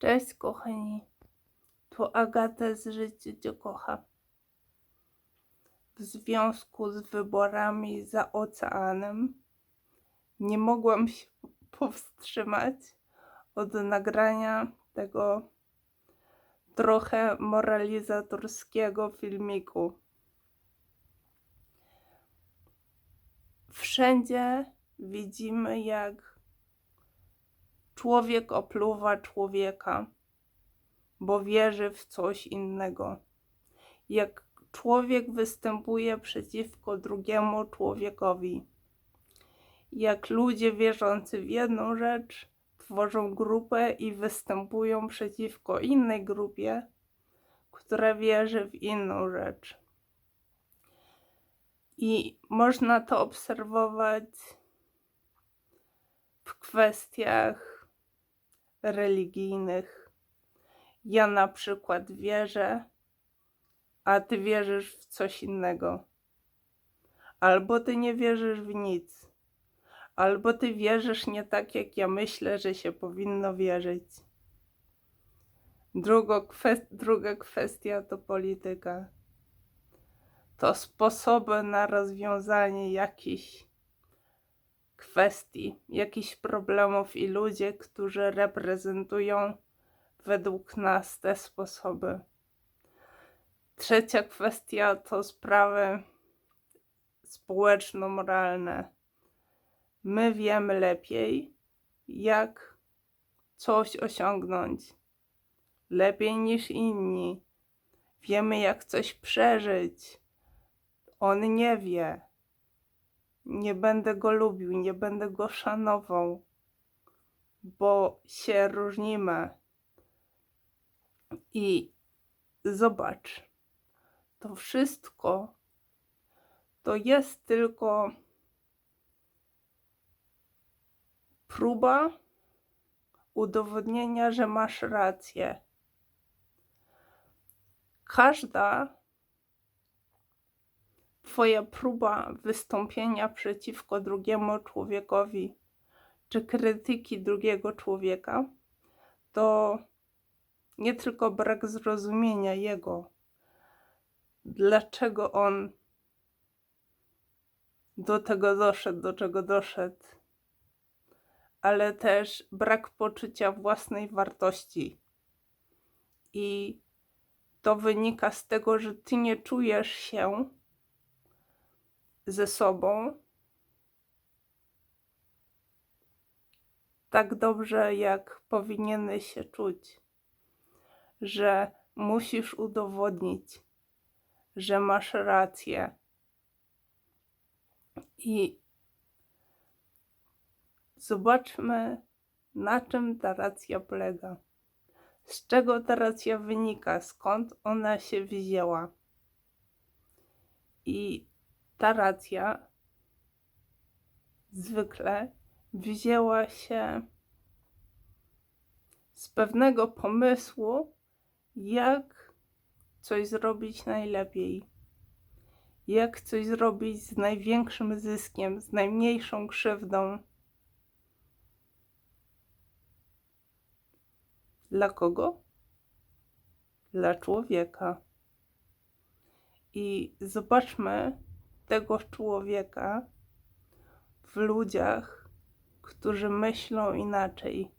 Cześć kochani, tu Agata z Życie Cię kocha. W związku z wyborami za oceanem nie mogłam się powstrzymać od nagrania tego trochę moralizatorskiego filmiku. Wszędzie widzimy, jak człowiek opluwa człowieka, bo wierzy w coś innego. Jak człowiek występuje przeciwko drugiemu człowiekowi. Jak ludzie wierzący w jedną rzecz tworzą grupę i występują przeciwko innej grupie, która wierzy w inną rzecz. I można to obserwować w kwestiach religijnych. Ja na przykład wierzę, a ty wierzysz w coś innego. Albo ty nie wierzysz w nic, albo ty wierzysz nie tak, jak ja myślę, że się powinno wierzyć. Drugo, kwest, druga kwestia to polityka. To sposoby na rozwiązanie jakichś kwestii, jakichś problemów i ludzie, którzy reprezentują według nas te sposoby. Trzecia kwestia to sprawy społeczno-moralne. My wiemy lepiej, jak coś osiągnąć. Lepiej niż inni. Wiemy, jak coś przeżyć. On nie wie. Nie będę go lubił, nie będę go szanował, bo się różnimy. I zobacz, to wszystko to jest tylko próba udowodnienia, że masz rację. Każda Twoja próba wystąpienia przeciwko drugiemu człowiekowi czy krytyki drugiego człowieka to nie tylko brak zrozumienia jego, dlaczego on do tego doszedł, do czego doszedł, ale też brak poczucia własnej wartości. I to wynika z tego, że ty nie czujesz się ze sobą tak dobrze, jak powinieneś się czuć, że musisz udowodnić, że masz rację. I zobaczmy, na czym ta racja polega. Z czego ta racja wynika, skąd ona się wzięła. I ta racja zwykle wzięła się z pewnego pomysłu, jak coś zrobić najlepiej, jak coś zrobić z największym zyskiem, z najmniejszą krzywdą. Dla kogo? Dla człowieka. I zobaczmy, tego człowieka w ludziach, którzy myślą inaczej,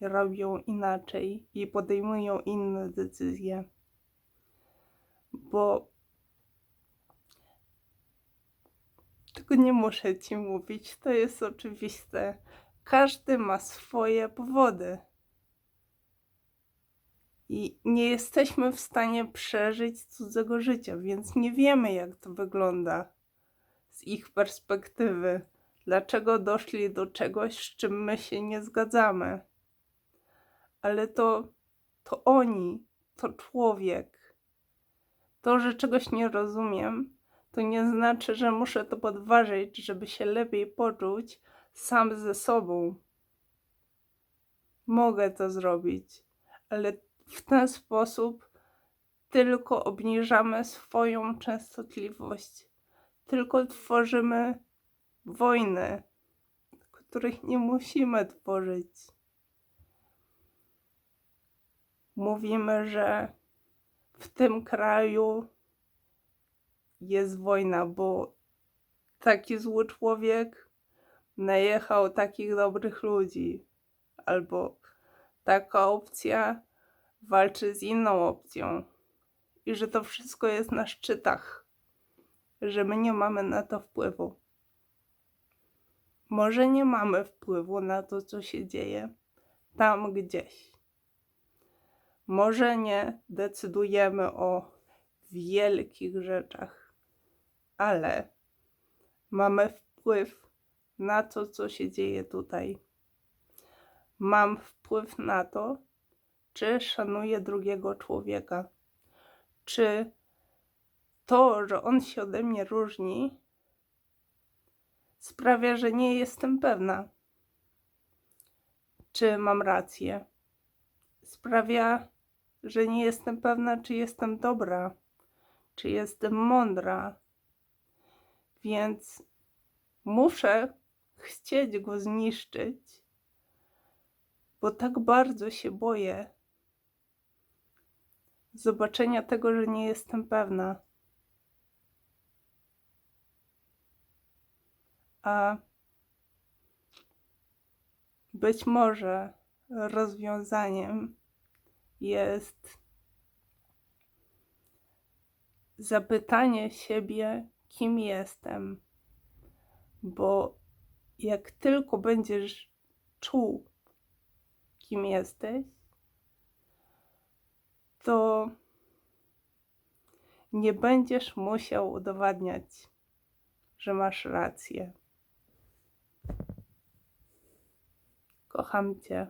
robią inaczej i podejmują inne decyzje. Bo tego nie muszę ci mówić, to jest oczywiste. Każdy ma swoje powody i nie jesteśmy w stanie przeżyć cudzego życia, więc nie wiemy, jak to wygląda z ich perspektywy. Dlaczego doszli do czegoś, z czym my się nie zgadzamy? Ale to, to oni, to człowiek. To, że czegoś nie rozumiem, to nie znaczy, że muszę to podważyć, żeby się lepiej poczuć sam ze sobą. Mogę to zrobić, ale w ten sposób tylko obniżamy swoją częstotliwość, tylko tworzymy wojny, których nie musimy tworzyć. mówimy, że w tym kraju jest wojna, bo taki zły człowiek najechał takich dobrych ludzi, albo taka opcja walczy z inną opcją, i że to wszystko jest na szczytach, że my nie mamy na to wpływu. Może nie mamy wpływu na to, co się dzieje tam gdzieś. Może nie decydujemy o wielkich rzeczach, ale mamy wpływ na to, co się dzieje tutaj. Mam wpływ na to, czy szanuję drugiego człowieka, czy to, że on się ode mnie różni, sprawia, że nie jestem pewna, czy mam rację. Sprawia, że nie jestem pewna, czy jestem dobra, czy jestem mądra. Więc muszę chcieć go zniszczyć, bo tak bardzo się boję zobaczenia tego, że nie jestem pewna. A być może rozwiązaniem jest zapytanie siebie, kim jestem, bo jak tylko będziesz czuł, kim jesteś, to nie będziesz musiał udowadniać, że masz rację. Kocham Cię.